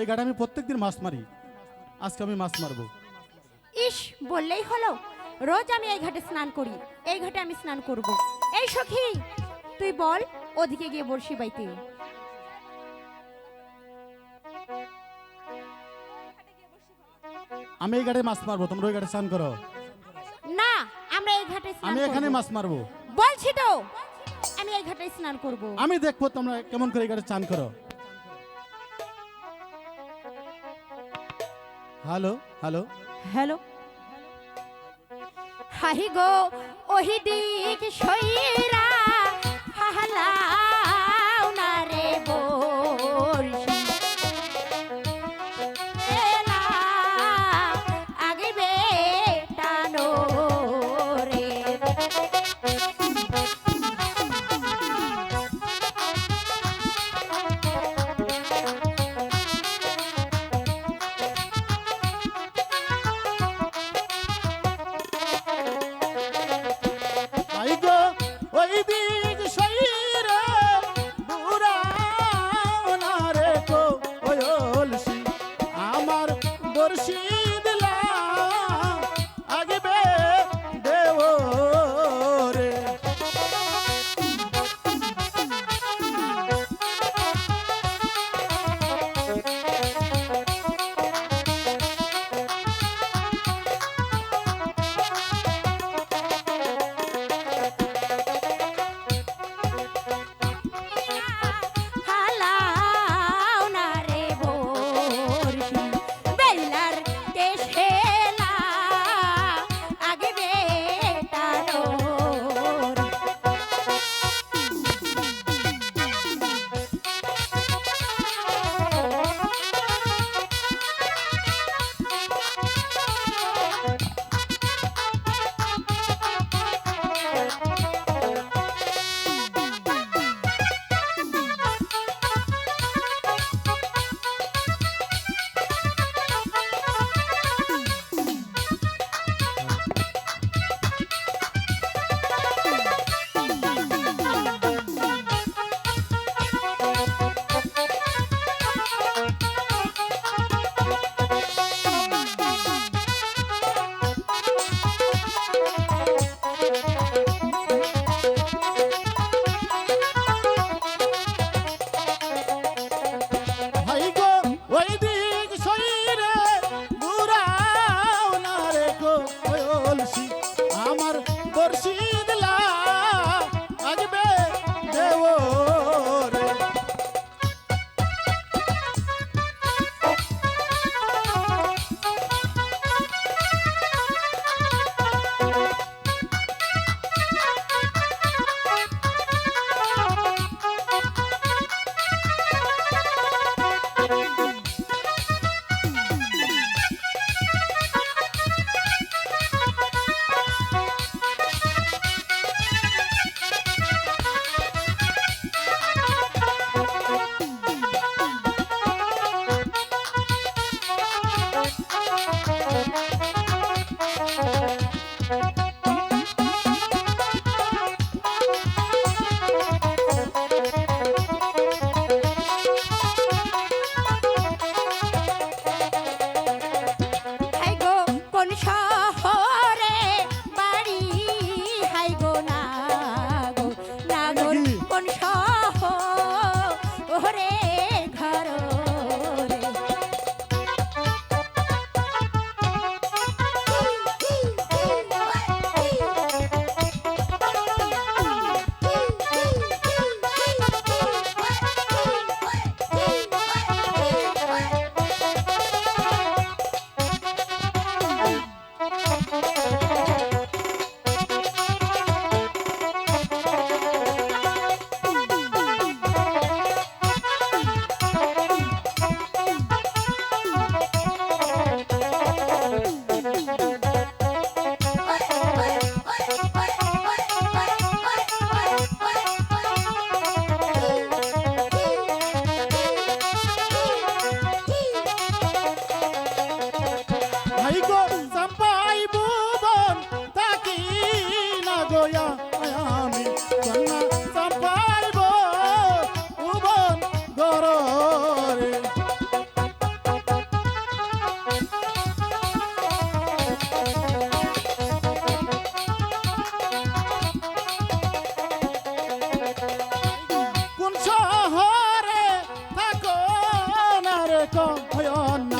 এই ঘাটে আমি প্রত্যেকদিন মাছ মারি। আজকে আমি মাছ মারবো। ইস বললেই হলো। রোজ আমি এই ঘাটে স্নান করি। এই ঘাটে আমি স্নান করব। এই সখী তুই বল ওদিকে গিয়ে বড়শি বাইতে। আমি এই ঘাটে মাছ মারবো তোমরা ওই ঘাটে স্নান করো। না আমরা এই ঘাটে স্নান আমি এখানে। মাছ মারবো। বলছি তো আমি এই ঘাটে স্নান করব। আমি দেখব তোমরা কেমন করে এই ঘাটে চান করো। হ্যালো হ্যালো হ্যালো হাহি গো ওহি দিক সইরা কম হয় না